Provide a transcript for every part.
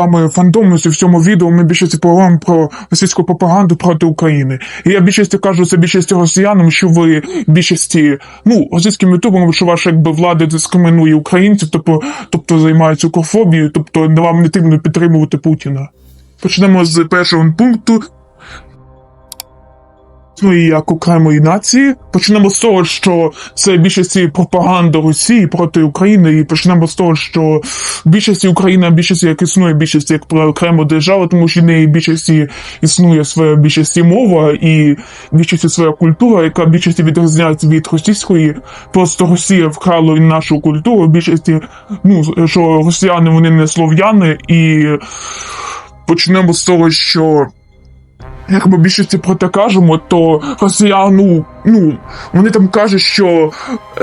Саме фандомності в цьому відео ми більшості поговоримо про російську пропаганду проти України. І я більшості кажу це більшості росіянам, що ви більшості, ну, російським ютубом, що ваша якби влада дискримінує українців, тобто, тобто займається укрофобією, тобто вам не потрібно підтримувати Путіна. Почнемо з першого пункту. Ну і як окремої нації. Почнемо з того, що це більшості пропаганда Росії проти України, і почнемо з того, що більшості Україна більшості як існує більшості як про окрему державу, тому що в неї більшості існує своя більшості мова і більшості своя культура, яка більшості відрізняється від російської. Просто Росія вкрала нашу культуру. Більшості, ну що росіяни вони не слов'яни, і почнемо з того, що. Як ми більшості про те кажемо, то росіяну, ну, вони там кажуть, що,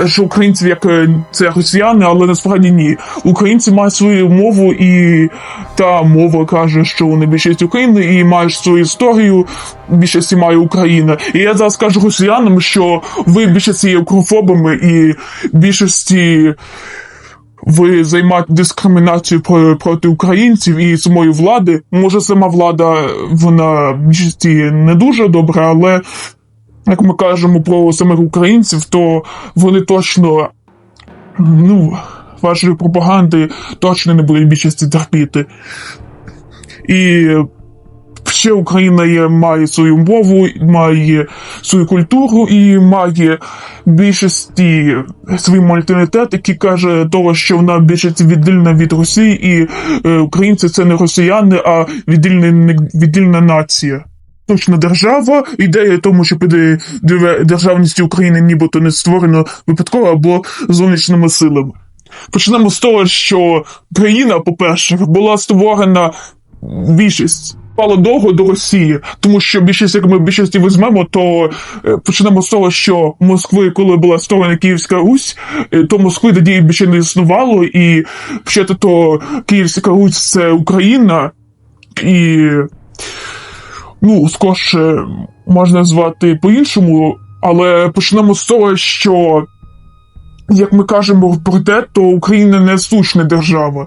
що українці як е, це росіяни, але насправді ні. Українці мають свою мову, і та мова каже, що вони більшість України і мають свою історію, більшості має Україна. І я зараз кажу росіянам, що ви більшості є укрофобами і більшості ви займаєте дискримінацію про- проти українців і самої влади. Може, сама влада вона в не дуже добра, але як ми кажемо про самих українців, то вони точно ну, вашої пропаганди точно не будуть в більшості терпіти. І ще Україна є, має свою мову, має свою культуру і має більшості свій мультинитет, який каже того, що вона більшості віддільна від Росії, і е, українці це не росіяни, а віддільна, віддільна нація. Точна держава, ідея тому, що піде державність України нібито не створено випадково або зовнішніми силами. Почнемо з того, що країна, по-перше, була створена більшість. Пало довго до Росії, тому що більшість, як ми більшості візьмемо, то е, почнемо з того, що Москви, коли була створена Київська Русь, е, то Москви тоді більше не існувало, і ще то Київська Русь це Україна, і ну, скорше можна звати по-іншому, але почнемо з того, що як ми кажемо про те, то Україна не сущна держава,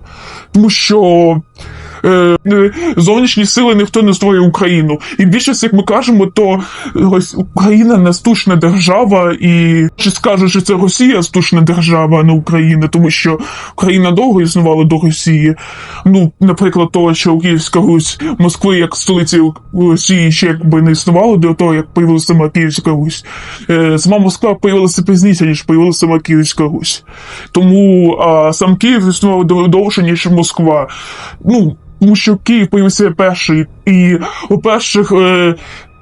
тому що е, е, зовнішні сили ніхто не створює Україну. І більшість, як ми кажемо, то ось Україна не стушна держава, і щось скажуть, що це Росія стушна держава, а не Україна, тому що Україна довго існувала до Росії. Ну, наприклад, того, що Київська Русь Москви як столиці Росії ще якби не існувало до того, як появилася сама Київська Русь. Е, сама Москва появилася пізніше, ніж появилася сама Київська Русь. Тому а, сам Київ існував дов- довше, ніж Москва. Ну, тому що Київ появився перший. І, по-перше, е,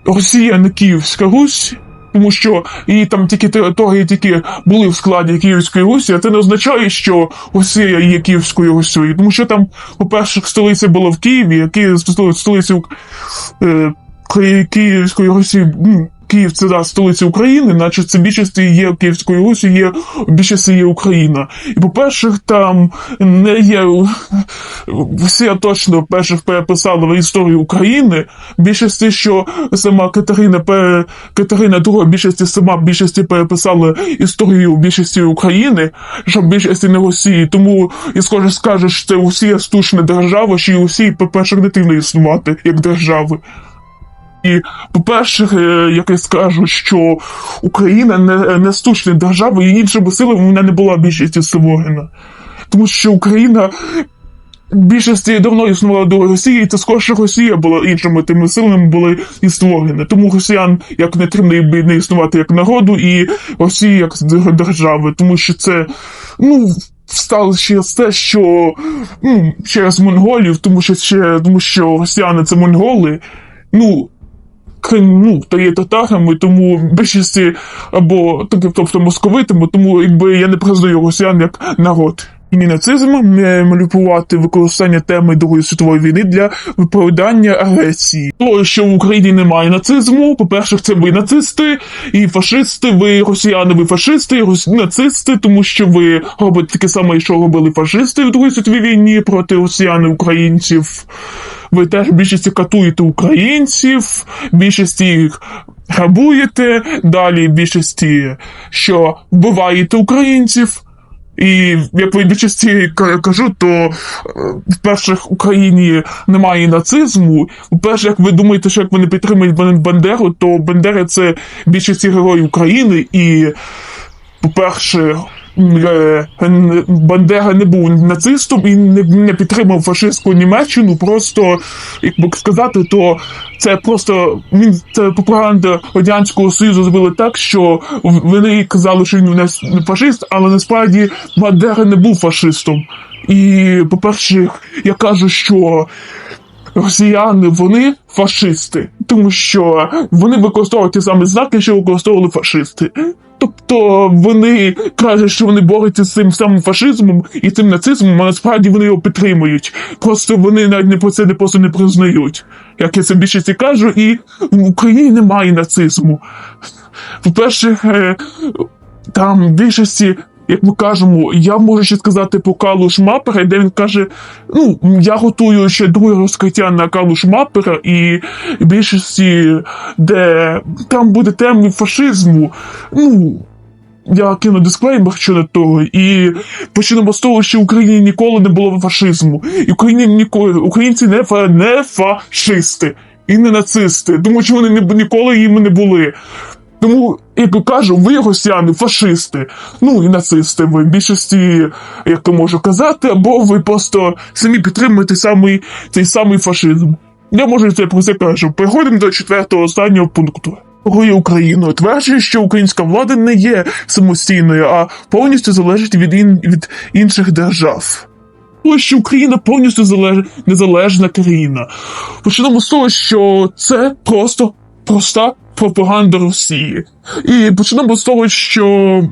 Росія не Київська Русь. Тому що і там тільки території тільки були в складі Київської Русі, а це не означає, що Росія є Київською Русією. Тому що там, по-перше, столиця була в Києві, а Київ столиця е, Київської Русі. Київ це да, столиця України, наче це більшості є Київської Русі, є більшості є Україна. І по-перше, там не є всі точно перших переписали історію України. Більшості, що сама Катерина Катерина II, більшості сама більшості переписала історію більшості України, щоб більшості не Росії. Тому і скаже, що це Росія стушна держава, що і Росії, по-перше, не тільки існувати як держави. І, по-перше, е, як я скажу, що Україна не, не стучна держава, і іншими силами вона не була більшістю створена. Тому що Україна більшості давно існувала до Росії, і це скорше Росія була іншими тими силами була і створена. Тому росіян як не треба не існувати як народу, і Росії як держави, тому що це, ну. Стало ще те, що ну, через монголів, тому що ще тому що росіяни це монголи. Ну, ну, то є татарами, тому більшості або тобто, московитами, тому якби я не признаю росіян як народ. Нацизм маніпулювати використання теми Другої світової війни для виправдання агресії. То, що в Україні немає нацизму, по-перше, це ви нацисти і фашисти, ви росіяни, ви фашисти, рос... нацисти, тому що ви робите таке саме, що робили фашисти в Другій світовій війні проти росіян і українців. Ви теж більшості катуєте українців, більшості їх грабуєте, далі більшості, що вбиваєте українців. І як ви більшості цієї кажу, то е, в перших Україні немає нацизму. По-перше, як ви думаєте, що як вони підтримують Бандеру, то Бандера це більшість герої України і по-перше, Бандера не був нацистом і не, підтримав фашистську Німеччину. Просто, як би сказати, то це просто він це пропаганда радянського союзу зробили так, що вони казали, що він не фашист, але насправді Бандера не був фашистом. І, по-перше, я кажу, що росіяни вони фашисти, тому що вони використовують ті самі знаки, що використовували фашисти. Тобто вони кажуть, що вони борються з цим самим фашизмом і цим нацизмом, а насправді вони його підтримують. Просто вони навіть не про це не просто не признають. Як я це більшості кажу, і в Україні немає нацизму. По-перше, е, там в більшості, як ми кажемо, я можу ще сказати про Калу Шмапера, де він каже: ну, я готую ще друге розкриття на Калу Шмапера, і більшості, де там буде теми фашизму, ну. Я кину дисклеймер щодо того, і почнемо з того, що в Україні ніколи не було фашизму. І Україні ніколи українці не, фа, не фашисти і не нацисти, тому що вони ніколи їм не були. Тому, як кажу, ви росіяни, фашисти, ну і нацисти, ви в більшості, як то можу казати, або ви просто самі підтримуєте самий, цей самий фашизм. Я можу це про це кажу. Переходимо до четвертого останнього пункту. Гою Україною тверджує, що українська влада не є самостійною, а повністю залежить від, ін... від інших держав. Ось що Україна повністю залеж... незалежна країна. Почнемо з того, що це просто проста пропаганда Росії. І почнемо з того, що.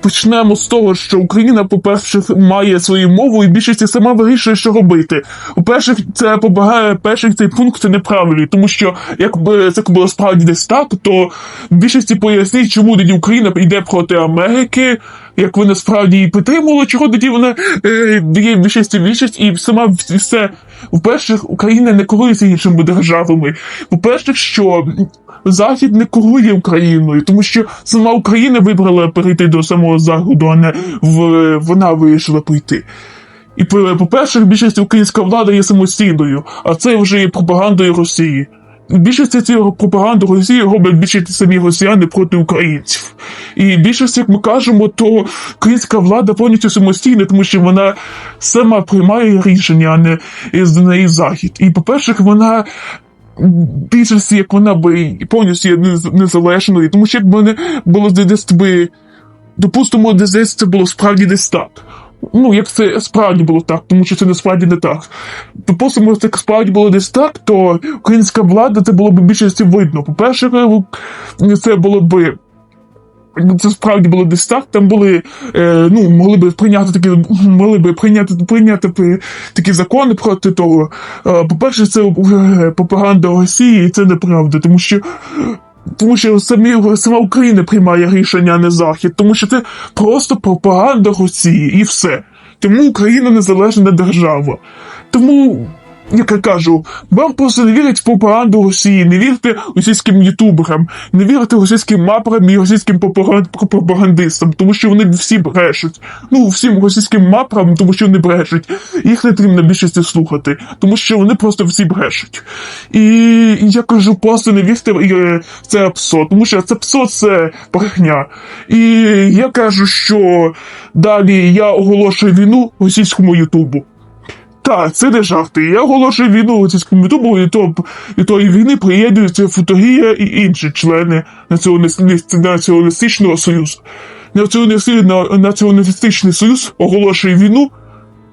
Почнемо з того, що Україна, по-перше, має свою мову, і більшість сама вирішує, що робити. По-перше, це побагає перший цей пункт неправильний, тому що якби це було справді десь так, то більшості поясніть, чому тоді Україна йде проти Америки, як вони справді її підтримували, чого тоді вона е, дає більшості більшість, і сама все. По-перше, Україна не керується іншими державами. По-перше, що Захід не керує Україною, тому що сама Україна вибрала перейти до самого Заходу, а не в, вона вирішила прийти. І по- по-перше, більшість українська влада є самостійною, а це вже є пропагандою Росії. Більшість цієї пропаганди Росії роблять більшість самі росіяни проти українців. І більшість, як ми кажемо, то українська влада повністю самостійна, тому що вона сама приймає рішення, а не з неї захід. І, по-перше, вона більшості, як вона би повністю є незалежною, тому що якби мене було десь би, допустимо, десь це було справді десь так. Ну, як це справді було так, тому що це насправді не так. Допустимо, це справді було десь так, то українська влада це було б більшості видно. По-перше, це було би. Це справді було десь так. Там були, е, ну, могли би прийняти такі, могли би прийняти, прийняти такі закони проти того. Е, по-перше, це е, пропаганда Росії, і це неправда, тому що. Тому що самі, сама Україна приймає рішення, а не Захід, тому що це просто пропаганда Росії і все. Тому Україна незалежна держава. Тому, як кажу, вам просто не вірять в пропаганду Росії, не вірте російським ютуберам, не вірте російським мапам і російським пропагандистам, тому що вони всі брешуть. Ну, всім російським мапам, тому що вони брешуть. Їх не потрібно більшості слухати, тому що вони просто всі брешуть. І я кажу, просто не вірте е, в це ПСО, тому що це ПСО це брехня. І я кажу, що далі я оголошую війну російському Ютубу. Так, це не жарти. Я оголошую війну російському ютубу, і то і тої війни приєднуються Фотогія і інші члени націоналістичного союзу. Націоналістичний союз оголошує війну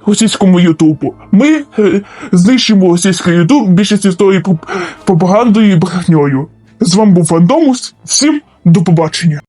російському ютубу. Ми е, знищимо російський ютуб більшості з тої пропагандою і брехньою. З вами був Фандомус. Всім до побачення.